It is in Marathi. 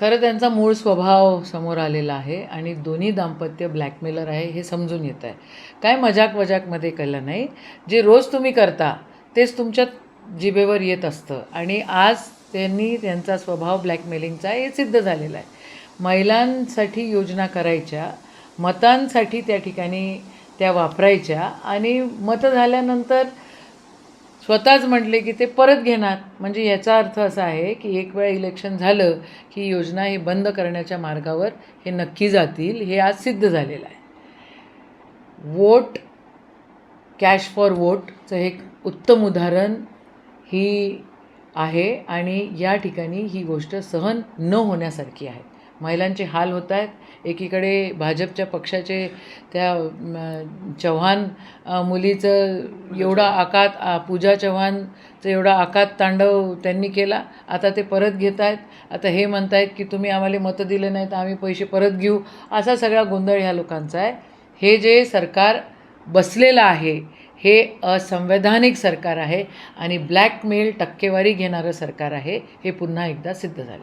खरं त्यांचा मूळ स्वभाव समोर आलेला आहे आणि दोन्ही दाम्पत्य ब्लॅकमेलर आहे हे समजून येत आहे. काय मजाक वजाकमध्ये कळलं नाही. जे रोज तुम्ही करता तेच तुमच्या जिभेवर येत असतं. आणि आज त्यांनी त्यांचा स्वभाव ब्लॅकमेलिंगचा आहे हे सिद्ध झालेला आहे. महिलांसाठी योजना करायच्या मतांसाठी त्या ठिकाणी त्या वापरायच्या आणि मतं झाल्यानंतर स्वतःच म्हटले की ते परत घेणार. म्हणजे याचा अर्थ असा आहे की एक वेळा इलेक्शन झालं की योजना हे बंद करण्याच्या मार्गावर हे नक्की जातील हे आज सिद्ध झालेलं आहे. वोट कॅश फॉर वोटचं हे एक उत्तम उदाहरण ही आहे आणि या ठिकाणी ही गोष्ट सहन न होण्यासारखी आहे. महिलांचे हाल होत आहेत. एकीकडे भाजपच्या पक्षाचे त्या चव्हाण मुलीचं एवढा आकात पूजा चव्हाणचं एवढा आकात तांडव त्यांनी केला. आता ते परत घेत आहेत. आता हे म्हणत आहेत की तुम्ही आम्हाला मतं दिले नाहीत आम्ही पैसे परत घेऊ. असा सगळा गोंधळ ह्या लोकांचा आहे. हे जे सरकार बसलेलं आहे हे असंवैधानिक सरकार आहे आणि ब्लॅकमेल टक्केवारी घेणारं सरकार आहे हे पुन्हा एकदा सिद्ध आहे